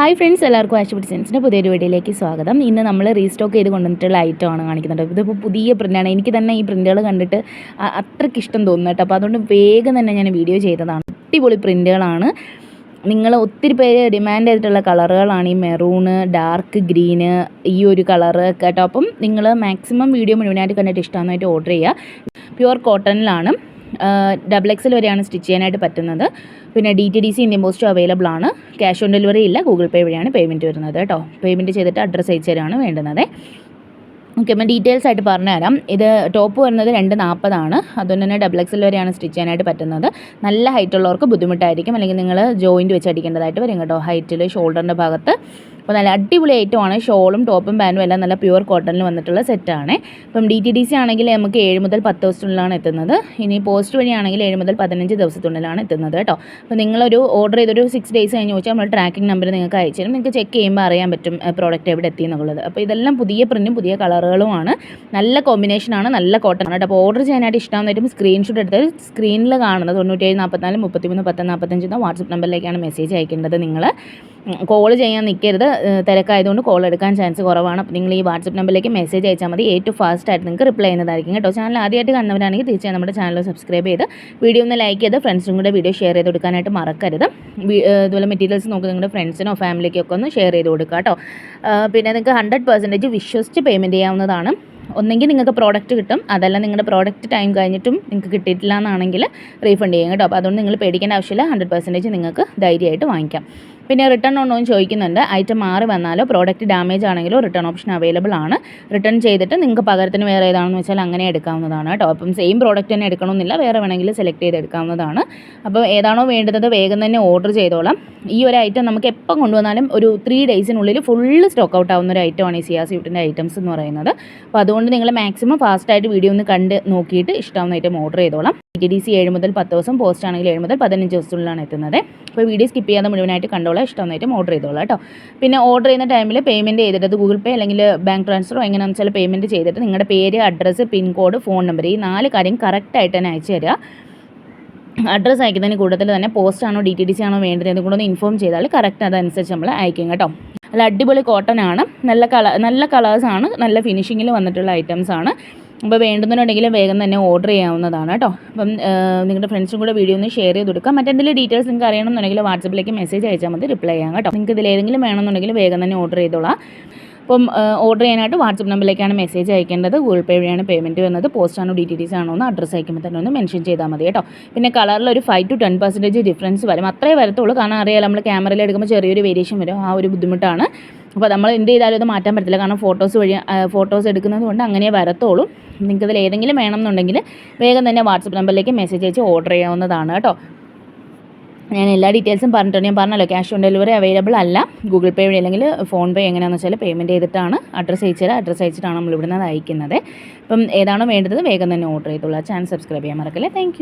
Hi friends എല്ലാവർക്കും ആശുപത്രി സെൻസിന്റെ പുതിയൊരു വീഡിയോയിലേക്ക് സ്വാഗതം. ഇന്ന് നമ്മൾ റീസ്റ്റോക്ക് ചെയ്ത് കൊണ്ടുവന്നിട്ടുള്ള ഐറ്റമാണ് കാണിക്കുന്നത് ഇതിപ്പോൾ പുതിയ പ്രിന്റാണ് എനിക്ക് തന്നെ ഈ പ്രിന്റുകൾ കണ്ടിട്ട് അത്രയ്ക്ക് ഇഷ്ടം തോന്നുന്നു കേട്ടോ. അപ്പോൾ അതുകൊണ്ട് വേഗം തന്നെ ഞാൻ വീഡിയോ ചെയ്തതാണ്. അടിപൊളി പ്രിന്റുകളാണ് നിങ്ങൾ ഒത്തിരി പേര് ഡിമാൻഡ് ചെയ്തിട്ടുള്ള കളറുകളാണ് ഈ മെറൂണ് ഡാർക്ക് ഗ്രീന് ഈ ഒരു കളറ് കേട്ടോ. അപ്പം നിങ്ങൾ മാക്സിമം വീഡിയോ മുഴുവനായിട്ട് കണ്ടിട്ട് ഇഷ്ടമായിട്ട് ഓർഡർ ചെയ്യുക. പ്യുവർ കോട്ടണിലാണ് ഡബിൾ എക്സൽ വരെയാണ് സ്റ്റിച്ച് ചെയ്യാനായിട്ട് പറ്റുന്നത്. പിന്നെ D T D C Indian പോസ്റ്റും അവൈലബിൾ ആണ്. ക്യാഷ് ഓൺ ഡെലിവറി ഇല്ല. ഗൂഗിൾ പേ വഴിയാണ് പേയ്മെന്റ് വരുന്നത് കേട്ടോ. പേയ്മെന്റ് ചെയ്തിട്ട് അഡ്രസ്സ് അയച്ചു തരാണ് വേണ്ടുന്നത്. ഓക്കെ അപ്പം ഡീറ്റെയിൽസ് ആയിട്ട് പറഞ്ഞുതരാം. ഇത് ടോപ്പ് വരുന്നത് രണ്ട് നാൽപ്പതാണ് അതുകൊണ്ട് തന്നെ ഡബിൾ എക്സൽ വരെയാണ് സ്റ്റിച്ച് ചെയ്യാനായിട്ട് പറ്റുന്നത്. നല്ല ഹൈറ്റ് ഉള്ളവർക്ക് ബുദ്ധിമുട്ടായിരിക്കും. അല്ലെങ്കിൽ നിങ്ങൾ ജോയിന്റ് വെച്ച് അടിക്കേണ്ടതായിട്ട് വരും കേട്ടോ. ഹൈറ്റിൽ ഷോൾഡറിന്റെ ഭാഗത്ത്. അപ്പോൾ നല്ല അടിപൊളി ഐറ്റമാണ്. ഷോളും ടോപ്പും പാന്റും എല്ലാം നല്ല പ്യുവർ കോട്ടണിൽ വന്നിട്ടുള്ള സെറ്റാണ്. ഇപ്പം ഡി ടി ഡി സി ആണെങ്കിൽ നമുക്ക് ഏഴ് മുതൽ പത്ത് ദിവസത്തിനുള്ളിലാണ് എത്തുന്നത്. ഇനി പോസ്റ്റ് വഴിയാണെങ്കിൽ ഏഴ് മുതൽ പതിനഞ്ച് ദിവസത്തിനുള്ളിലാണ് എത്തുന്നത് കേട്ടോ. അപ്പോൾ നിങ്ങളൊരു ഓർഡർ ചെയ്തൊരു സിക്സ് ഡേയ്സ് കഴിഞ്ഞ് ചോദിച്ചാൽ നമ്മൾ ട്രാക്കിംഗ് നമ്പർ നിങ്ങൾക്ക് അയച്ചു തരും. നിങ്ങൾക്ക് ചെക്ക് ചെയ്യുമ്പോൾ അറിയാൻ പറ്റും പ്രോഡക്റ്റ് എവിടെ എത്തി എന്നുള്ളത്. അപ്പോൾ ഇതെല്ലാം പുതിയ പ്രിന്റും പുതിയ കളറുകളുമാണ് നല്ല കോമ്പിനേഷനാണ് നല്ല കോട്ടൺ ആണ് അപ്പോൾ ഓർഡർ ചെയ്യാനായിട്ട് ഇഷ്ടമാകുന്നതായിട്ടും സ്ക്രീൻഷോട്ട് എടുത്ത് സ്ക്രീനിൽ കാണുന്നത് തൊണ്ണൂറ്റേഴ് നാൽപ്പത്തിനാല് മുപ്പത്തിമൂന്ന് പത്ത് നാൽപ്പത്തഞ്ച് എന്ന വാട്സപ്പ് നമ്പറിലേക്കാണ് മെസ്സേജ് അയക്കേണ്ടത് നിങ്ങൾ കോൾ ചെയ്യാൻ നിൽക്കരുത് തിരക്കായതുകൊണ്ട് കോൾ എടുക്കാൻ ചാൻസ് കുറവാണ്. അപ്പോൾ നിങ്ങൾ ഈ വാട്സപ്പ് നമ്പറിലേക്ക് മെസ്സേജ് അയച്ചാൽ മതി. ഏറ്റവും ഫാസ്റ്റ് ആയിട്ട് നിങ്ങൾക്ക് റിപ്ലൈ ചെയ്യുന്നതായിരിക്കും കേട്ടോ. ചാനൽ ആദ്യമായിട്ട് കണ്ടവരാണെങ്കിൽ തീർച്ചയായും നമ്മുടെ ചാനൽ സബ്സ്ക്രൈബ് ചെയ്ത് വീഡിയോ ഒന്ന് ലൈക്ക് ചെയ്ത് ഫ്രണ്ട്സും കൂടെ വീഡിയോ ഷെയർ ചെയ്ത് കൊടുക്കാനായിട്ട് മറക്കരുത്. ഇതുപോലെ മെറ്റീരിയൽസ് നോക്കി നിങ്ങളുടെ ഫ്രണ്ട്സിനോ ഫാമിലിക്കൊക്കെ ഒന്ന് ഷെയർ ചെയ്ത് കൊടുക്കുക കേട്ടോ. പിന്നെ നിങ്ങൾക്ക് ഹൺഡ്രഡ് പെർസെന്റേജ് വിശ്വസിച്ച് പേയ്മെന്റ് ചെയ്യാവുന്നതാണ്. ഒന്നെങ്കിൽ നിങ്ങൾക്ക് പ്രോഡക്റ്റ് കിട്ടും. അതല്ല നിങ്ങളുടെ പ്രോഡക്റ്റ് ടൈം കഴിഞ്ഞിട്ടും നിങ്ങൾക്ക് കിട്ടിയിട്ടില്ല എന്നാണെങ്കിൽ റീഫണ്ട് ചെയ്യാം കേട്ടോ. അപ്പോൾ അതുകൊണ്ട് നിങ്ങൾ പേടിക്കേണ്ട ആവശ്യമില്ല. ഹൺഡ്രഡ് പെർസെന്റേജ് നിങ്ങൾക്ക് ധൈര്യമായിട്ട് വാങ്ങിക്കാം. പിന്നെ റിട്ടേൺ ഉണ്ടോ എന്ന് ചോദിക്കുന്നുണ്ട്. ഐറ്റം മാറി വന്നാലോ പ്രോഡക്റ്റ് ഡാമേജ് ആണെങ്കിലോ റിട്ടേൺ ഓപ്ഷൻ അവൈലബിൾ ആണ്. റിട്ടേൺ ചെയ്തിട്ട് നിങ്ങൾക്ക് പകരത്തിന് വേറെ ഏതാണെന്ന് വെച്ചാൽ അങ്ങനെ എടുക്കാവുന്നതാണ് കേട്ടോ. അപ്പം സെയിം പ്രോഡക്റ്റ് തന്നെ എടുക്കണമെന്നില്ല വേറെ വേണമെങ്കിൽ സെലക്ട് ചെയ്ത് എടുക്കാവുന്നതാണ്. അപ്പോൾ ഏതാണോ വേണ്ടത് വേഗം തന്നെ ഓർഡർ ചെയ്തോളാം. ഈ ഒരു ഐറ്റം നമുക്ക് എപ്പം കൊണ്ടുവന്നാലും ഒരു ത്രീ ഡേയ്സിനുള്ളിൽ ഫുള്ള് സ്റ്റോക്ക് ഔട്ട് ആവുന്ന ഒരു ഐറ്റമാണ് ഈ സിയാ സ്യൂട്ടിന്റെ ഐറ്റംസ് എന്ന് പറയുന്നത്. അപ്പോൾ അതുകൊണ്ട് നിങ്ങൾ മാക്സിമം ഫാസ്റ്റായിട്ട് വീഡിയോ ഒന്ന് കണ്ട് നോക്കിയിട്ട് ഇഷ്ടമാവുന്ന ഐറ്റം ഓർഡർ ചെയ്തോളാം. ടി ഡി സി ഏഴ് മുതൽ പത്ത് ദിവസം പോസ്റ്റ് ആണെങ്കിൽ ഏഴ് മുതൽ പതിനഞ്ച് ദിവസത്തിനുള്ളിലാണ് എത്തുന്നത്. അപ്പോൾ വീഡിയോ സ്കിപ്പ് ചെയ്യാതെ മുഴുവനായിട്ട് കണ്ടോളാം. ഇഷ്ടം ഐറ്റം ഓർഡർ ചെയ്തോളാം കേട്ടോ. പിന്നെ ഓർഡർ ചെയ്യുന്ന ടൈമിൽ പേയ്മെന്റ് ചെയ്തിട്ട് ഗൂഗിൾ പേ അല്ലെങ്കിൽ ബാങ്ക് ട്രാൻസ്ഫറോ എങ്ങനെയാണെന്ന് വെച്ചാൽ പേയ്മെന്റ് ചെയ്തിട്ട് നിങ്ങളുടെ പേര് അഡ്രസ്സ് പിൻകോഡ് ഫോൺ നമ്പർ ഈ നാല് കാര്യം കറക്റ്റായിട്ട് തന്നെ അയച്ചു തരിക. അഡ്രസ്സ് അയക്കുന്നതിന് കൂടുതൽ തന്നെ പോസ്റ്റ് ആണോ ഡി ടി ഡി സി ആണോ വേണ്ടത് എന്ന് കൂടെ ഒന്ന് ഇൻഫോം ചെയ്താൽ കറക്റ്റ് അതനുസരിച്ച് നമ്മൾ അയക്കും കേട്ടോ. നല്ല അടിപൊളി കോട്ടൺ ആണ്. നല്ല കള നല്ല കളേഴ്സാണ് നല്ല ഫിനിഷിങ്ങിൽ വന്നിട്ടുള്ള ഐറ്റംസ് ആണ്. അപ്പോൾ വേണ്ടുന്നുണ്ടെങ്കിൽ വേഗം തന്നെ ഓർഡർ ചെയ്യാവുന്നതാണ് കേട്ടോ. അപ്പം നിങ്ങളുടെ ഫ്രണ്ട്സും കൂടെ വീഡിയോ ഒന്ന് ഷെയർ ചെയ്ത് കൊടുക്കാം. മറ്റെന്തെങ്കിലും ഡീറ്റെയിൽസ് നിങ്ങൾക്ക് അറിയണമെന്നുണ്ടെങ്കിൽ വാട്സപ്പിലേക്ക് മെസ്സേജ് അയച്ചാൽ മതി. റിപ്ലൈ ചെയ്യാം കേട്ടോ. നിങ്ങൾക്ക് ഇതിൽ ഏതെങ്കിലും വേണമെന്നുണ്ടെങ്കിൽ വേഗം തന്നെ ഓർഡർ ചെയ്തോളാം. അപ്പം ഓർഡർ ചെയ്യാനായിട്ട് വാട്സപ്പ് നമ്പറിലേക്കാണ് മെസ്സേജ് അയക്കേണ്ടത്. ഗൂഗിൾ പേ വഴിയാണ് പേയ്മെന്റ് വന്നത്. പോസ്റ്റ് ആണോ ഡി ടി ഡി ആണോ എന്ന് അഡ്രസ്സ് അയക്കുമ്പോൾ തന്നെ ഒന്ന് മെൻഷൻ ചെയ്താൽ മതി കേട്ടോ. പിന്നെ കളറിൽ ഒരു five to ten percentage difference വരും. അത്രേ വരത്തുള്ളൂ. കാരണം അറിയാലോ നമ്മൾ ക്യാമറയിൽ എടുക്കുമ്പോൾ ചെറിയൊരു വേരിയേഷൻ വരും. ആ ഒരു ബുദ്ധിമുട്ടാണ്. അപ്പോൾ നമ്മൾ എന്ത് ചെയ്താലും അത് മാറ്റാൻ പറ്റില്ല കാരണം ഫോട്ടോസ് വഴി ഫോട്ടോസ് എടുക്കുന്നത് കൊണ്ട് അങ്ങനെ നിങ്ങൾക്ക് ഇതിൽ ഏതെങ്കിലും വേണം എന്നുണ്ടെങ്കിൽ വേഗം തന്നെ വാട്സപ്പ് നമ്പറിലേക്ക് മെസ്സേജ് അയച്ച് ഓർഡർ ചെയ്യാവുന്നതാണ് കേട്ടോ. ഞാൻ എല്ലാ ഡീറ്റെയിൽസും പറഞ്ഞിട്ടുണ്ട്. ഞാൻ പറഞ്ഞല്ലോ ക്യാഷ് ഓൺ ഡെലിവറി അവൈലബിൾ അല്ല. ഗൂഗിൾ പേ വഴി അല്ലെങ്കിൽ ഫോൺ പേ എങ്ങനെയാണെന്ന് വെച്ചാൽ പേയ്മെന്റ് ചെയ്തിട്ടാണ് അഡ്രസ്സ് അയച്ചത്. അഡ്രസ്സ് അയച്ചിട്ടാണ് നമ്മൾ ഇവിടുന്ന് അത് അയക്കുന്നത്. അപ്പം ഏതാണോ വേണ്ടത് വേഗം തന്നെ ഓർഡർ ചെയ്തോളൂ. ചാനൽ സബ്സ്ക്രൈബ് ചെയ്യാൻ മറക്കല്ലേ. താങ്ക്